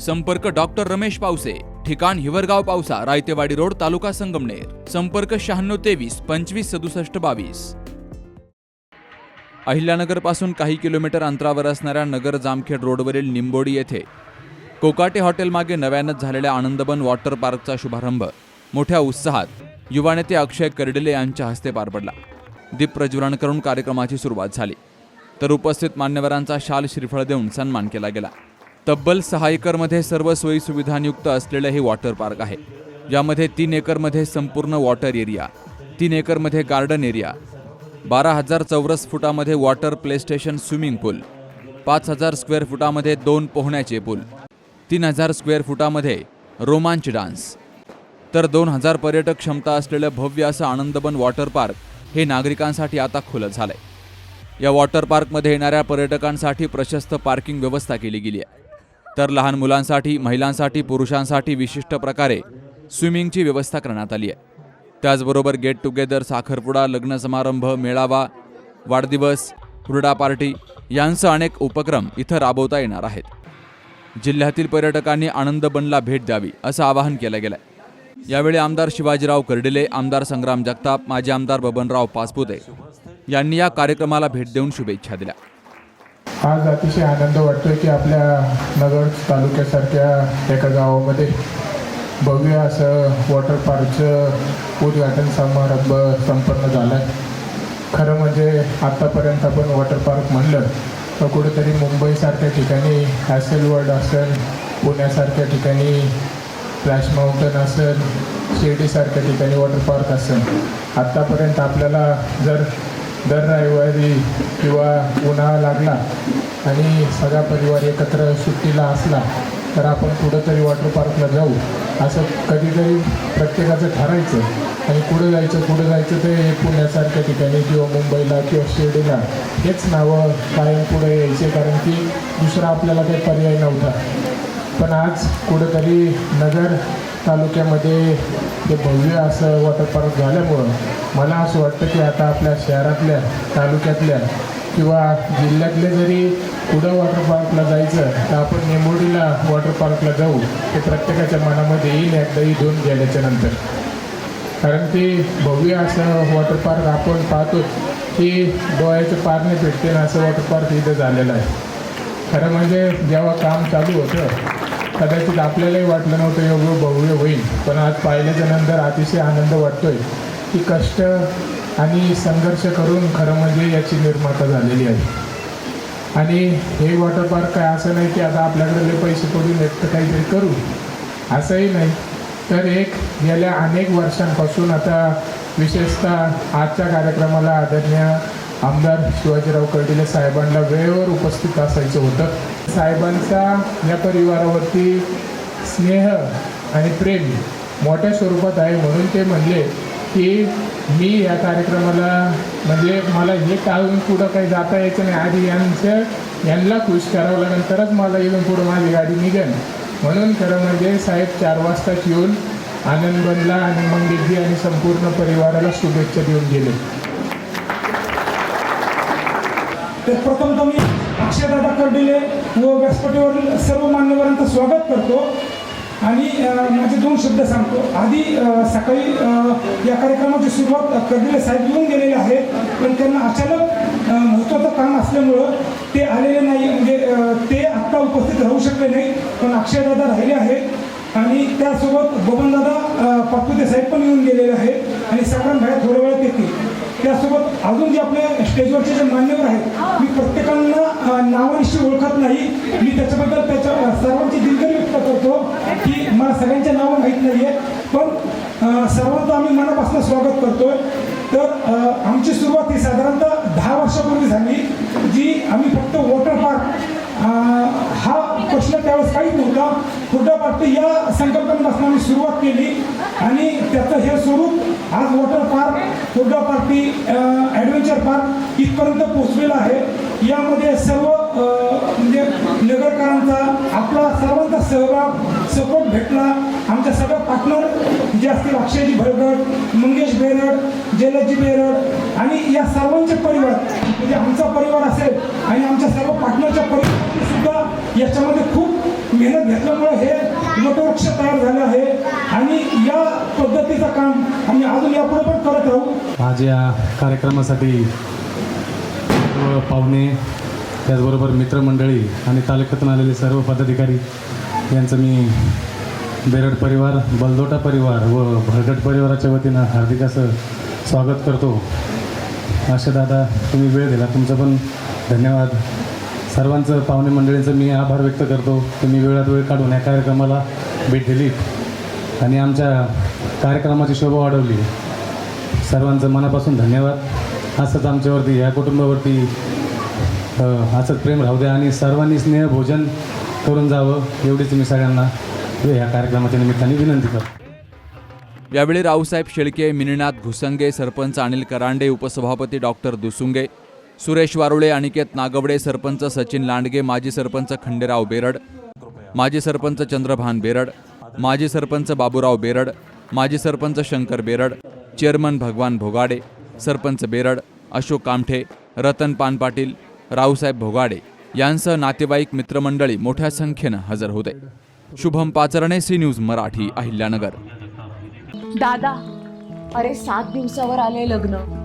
संपर्क डॉक्टर रमेश पावसे ठिकाण हिवरगाव पावसा रायतेवाडी रोड तालुका संगमनेर. संपर्क शहाण्णव तेवीस पंचवीस सदुसष्ट बावीस. अहिल्यानगरपासून काही किलोमीटर अंतरावर असणाऱ्या नगर जामखेड रोडवरील निंबोडी येथे कोकाटे हॉटेलमागे नव्यानंच झालेल्या आनंदबन वॉटर पार्कचा शुभारंभ. मोठ्या उत्साहात युवा नेते अक्षय कर्डिले यांच्या हस्ते पार पडला. दीप प्रज्वलन करून कार्यक्रमाची सुरुवात झाली. तर उपस्थित मान्यवरांचा शाल श्रीफळ देऊन सन्मान केला गेला. तब्बल सहा एकरमध्ये सर्व सोयी सुविधांयुक्त हे वॉटर पार्क आहे यामध्ये तीन एकरमध्ये संपूर्ण वॉटर एरिया तीन एकरमध्ये गार्डन एरिया बारा हजार चौरस फुटामध्ये water play station swimming pool पाच हजार स्क्वेअर फुटामध्ये दोन पोहण्याचे पूल तीन हजार स्क्वेअर फुटामध्ये रोमांच डान्स. तर दोन हजार पर्यटक क्षमता असलेलं भव्य असं आनंदबन वॉटर पार्क हे नागरिकांसाठी आता खुलं झालंय. या वॉटर पार्कमध्ये येणाऱ्या पर्यटकांसाठी प्रशस्त पार्किंग व्यवस्था केली गेली आहे. तर लहान मुलांसाठी महिलांसाठी पुरुषांसाठी विशिष्ट प्रकारे स्विमिंगची व्यवस्था करण्यात आली आहे. त्याचबरोबर गेट टुगेदर साखरपुडा लग्न समारंभ मेळावा वाढदिवस हुरडा पार्टी यांसह अनेक उपक्रम इथं राबवता येणार आहेत. जिल्ह्यातील पर्यटकांनी आनंदबनला भेट द्यावी असं आवाहन केलं गेलं यावेळी आमदार शिवाजीराव कर्डिले आमदार संग्राम जगताप माजी आमदार बबनराव पासपुते यांनी या कार्यक्रमाला भेट देऊन शुभेच्छा दिल्या. आज अतिशय आनंद वाटतोय की आपल्या नगर तालुक्यासारख्या एका गावामध्ये भव्य असं वॉटर पार्कचं उद्घाटन समारंभ संपन्न झाला आहे खरं म्हणजे आत्तापर्यंत आपण वॉटर पार्क म्हणलं तर कुठेतरी मुंबईसारख्या ठिकाणी हॅसेल वर्ल्ड असेल पुण्यासारख्या ठिकाणी फ्लॅश माउंटन असेल शिर्डीसारख्या ठिकाणी वॉटर पार्क असेल. आत्तापर्यंत आपल्याला जर दर रविवारी किंवा उन्हाळा लागला आणि सगळा परिवार एकत्र सुट्टीला असला तर आपण कुठंतरी वॉटर पार्कला जाऊ. असं कधीतरी प्रत्येकाचं ठरायचं आणि कुठं जायचं कुठं जायचं ते पुण्यासारख्या ठिकाणी किंवा मुंबईला किंवा शिर्डीला हेच नावं कायम पुढे यायचे कारण की दुसरा आपल्याला काही पर्याय नव्हता. पण आज कुठंतरी नगर तालुक्यामध्ये ते भव्य असं वॉटर पार्क झाल्यामुळं. मला असं वाटतं की आता आपल्या शहरातल्या तालुक्यातल्या किंवा जिल्ह्यातले जरी कुठं वॉटर पार्कला जायचं तर आपण निंबोडीला वॉटर पार्कला जाऊ हे प्रत्येकाच्या मनामध्ये येईल एकदाही दोन गेल्याच्यानंतर. कारण ते भव्य असं वॉटर पार्क आपण पाहतो की डोळ्याचं पार नाही भेटते ना असं वॉटर पार्क इथं झालेलं आहे. खरं म्हणजे जेव्हा काम चालू होतं कदाचित आपल्यालाही वाटलं नव्हतं एवढं भव्य होईल पण आज पाहिल्याच्या नंतर अतिशय आनंद वाटतोय. की कष्ट आणि संघर्ष करून खरं म्हणजे याची निर्माता झालेली आहे. आणि हे वॉटर पार्क काय असं नाही की आता आपल्याकडे पैसे पडून येत तर काहीतरी करू. असंही नाही. तर एक गेल्या अनेक वर्षांपासून आता विशेषतः आजच्या कार्यक्रमाला आदरणीय आमदार शिवाजीराव कर्डिले साहेबांना वेळेवर उपस्थित असायचं होतं. साहेबांचा या परिवारावरती स्नेह आणि प्रेम मोठ्या स्वरूपात आहे म्हणून ते म्हणले की मी या कार्यक्रमाला म्हणजे मला हे टाळून पुढं काही जाता यायचं नाही. आधी यांचं यांना खुश करावं लागेल मला येऊन पुढं माझी गाडी निघेल. म्हणून खरं म्हणजे साहेब चार वाजताच येऊन आनंद बनला आणि मग आणि संपूर्ण परिवाराला शुभेच्छा देऊन गेले. तर प्रथमतः मी अक्षयदादा कर्डिले व व्यासपीठावरील सर्व मान्यवरांचं स्वागत करतो. आणि माझे दोन शब्द सांगतो. आधी सकाळी या कार्यक्रमाची सुरुवात कर्डिले साहेब येऊन गेलेले आहेत पण त्यांना अचानक महत्त्वाचं काम असल्यामुळं ते आलेले नाही. म्हणजे ते आत्ता उपस्थित राहू शकले नाही पण अक्षयदादा राहिले आहेत. आणि त्यासोबत बबनदादा पापुते साहेब पण येऊन गेलेले आहेत. आणि सगळ्यां बाहेर थोड्या वेळात येतील. त्यासोबत अजून जे आपले स्टेजवरचे जे मान्यवर आहेत मी प्रत्येकांना अ, नावानिशी ओळखत नाही. मी त्याच्याबद्दल त्याच्या सर्वांची दिलगिरी व्यक्त करतो की मला सगळ्यांचे नावं माहीत नाही आहे पण सर्वांचं आम्ही मनापासून स्वागत करतोय. तर आमची सुरुवात ही साधारणतः दहा वर्षापूर्वी झाली जी आम्ही फक्त वॉटर पार्क हा प्रश्न त्यावेळेस काहीच नव्हता. हुड्डा पार्टी या संकल्पनेपासून आम्ही सुरुवात केली आणि त्याचं हे स्वरूप आज water park hurda party adventure park इथपर्यंत पोहोचलेलं आहे. यामध्ये सर्व म्हणजे नगरकरांचा आपला सर्वांचा सहभाग सपोर्ट भेटला. आमच्या सगळ्या पार्टनर जे असतील अक्षयजी भरगड मंगेश बेरड जयलजी बेरड आणि या सर्वांचे परिवार म्हणजे आमचा परिवार असेल आणि आमच्या सर्व पार्टनरच्या परिवारांनी सुद्धा याच्यामध्ये खूप मेहनत घेतल्यामुळे हे वटवृक्ष तयार झाले आहे आणि या पद्धतीचं काम आम्ही अजून यापुढे पण करत राहू. माझ्या कार्यक्रमासाठी पाहुणे त्याचबरोबर मित्रमंडळी आणि तालुक्यातून आलेले सर्व पदाधिकारी यांचं मी बेरड परिवार बलदोटा परिवार व भरगट परिवाराच्या वतीनं हार्दिक असं स्वागत करतो. असे दादा तुम्ही वेळ दिला. तुमचं पण धन्यवाद. सर्वांचं पाहुणे मंडळींचं मी आभार व्यक्त करतो. तुम्ही वेळात वेळ काढून या कार्यक्रमाला भेट दिली आणि आमच्या कार्यक्रमाची शोभा वाढवली. सर्वांचं मनापासून धन्यवाद. असंच आमच्यावरती या कुटुंबावरती असंच प्रेम राहू द्या आणि सर्वांनी स्नेह भोजन करून जावं एवढीच मी सगळ्यांना या कार्यक्रमाच्या निमित्ताने विनंती करतो. यावेळी रावसाहेब शेळके मिनिनाथ घुसंगे सरपंच अनिल करांडे उपसभापती डॉक्टर दुसुंगे सुरेश वारुळे अनिकेत नागवडे सरपंच सचिन लांडगे माजी सरपंच खंडेराव बेरड माजी सरपंच चंद्रभान बेरड माजी सरपंच बाबूराव बेरड माजी सरपंच शंकर बेरड चेअरमन भगवान भोगाडे सरपंच बेरड अशोक कामठे रतन पान पाटील रावसाहेब भोगाडे यांसह नातेवाईक मित्रमंडळी मोठ्या संख्येनं हजर होते. Shubham Pacharne C news Marathi Ahilyanagar. दादा अरे सात दिवसावर आले लग्न.